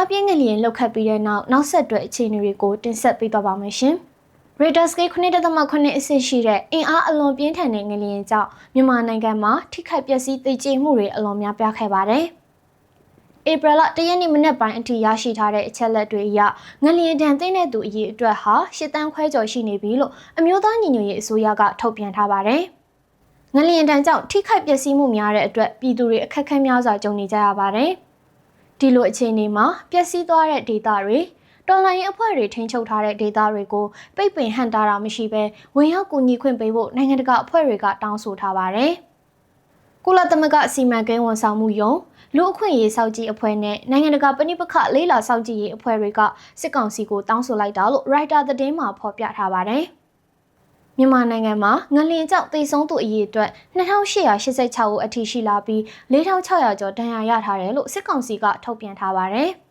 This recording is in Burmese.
အားပြင်းငလျင်လှုပ်ခတ်ပြီးတဲ့နောက်နောက်ဆက်တွဲအခြေအနေတွေကိုတင်ဆက်ပေးသွားပါမယ်ရှင်။ Radar scale 9.8အဆင့်ရှိတဲ့အင်အားအလွန်ပြင်းထန်တဲ့ငလျင်ကြောင့်မြန်မာနိုင်ငံမှာထိခိုက်ပျက်စီးသိကျေမှုတွေအလွန်များပြားခဲ့ပါတယ်။ဧပြီလတရက်နေ့မနက်ပိုင်းအထိရရှိထားတဲ့အချက်လက်တွေအရငလျင်တန်သိတဲ့သူအရေးအတွက်ဟာ၈တန်းခွဲကျော်ရှိနေပြီလို့အမျိုးသားညီညွတ်ရေးအစိုးရကထုတ်ပြန်ထားပါတယ်။ငလျင်တန်ကြောင့်ထိခိုက်ပျက်စီးမှုများတဲ့အတွက်ပြည်သူတွေအခက်အခဲများစွာကြုံနေကြရပါတယ်။ ဒီလိုအခြေအနေမှာပျက်စီးသွားတဲ့ဒေသတွေတော်လိုင်းအဖွဲ့တွေထိန်းချုပ်ထားတဲ့ဒေသတွေကိုပိတ်ပင်ဟန့်တားတာမရှိဘဲဝင်ရောက်ကူညီခွင့်ပေးဖို့နိုင်ငံတကာအဖွဲ့တွေကတောင်းဆိုထားပါတယ်။ကုလသမဂ္ဂစီမံကိန်းဝန်ဆောင်မှုယုံလူအခွင့်အရေးစောင့်ကြည့်အဖွဲ့နဲ့နိုင်ငံတကာပဏိပခလေးလာစောင့်ကြည့်ရေးအဖွဲ့တွေကစစ်ကောင်စီကိုတောင်းဆိုလိုက်တာလို့ Writer သတင်းမှာဖော်ပြထားပါတယ်။ မြန်မာနိုင်ငံမှာငလင်ကြောင့်သေဆုံးသူအရေအတွက်2886ဦးအထိရှိလာပြီး4600ကျော်ဒဏ်ရာရထားတယ်လို့စစ်ကောင်စီကထုတ်ပြန်ထားပါတယ်။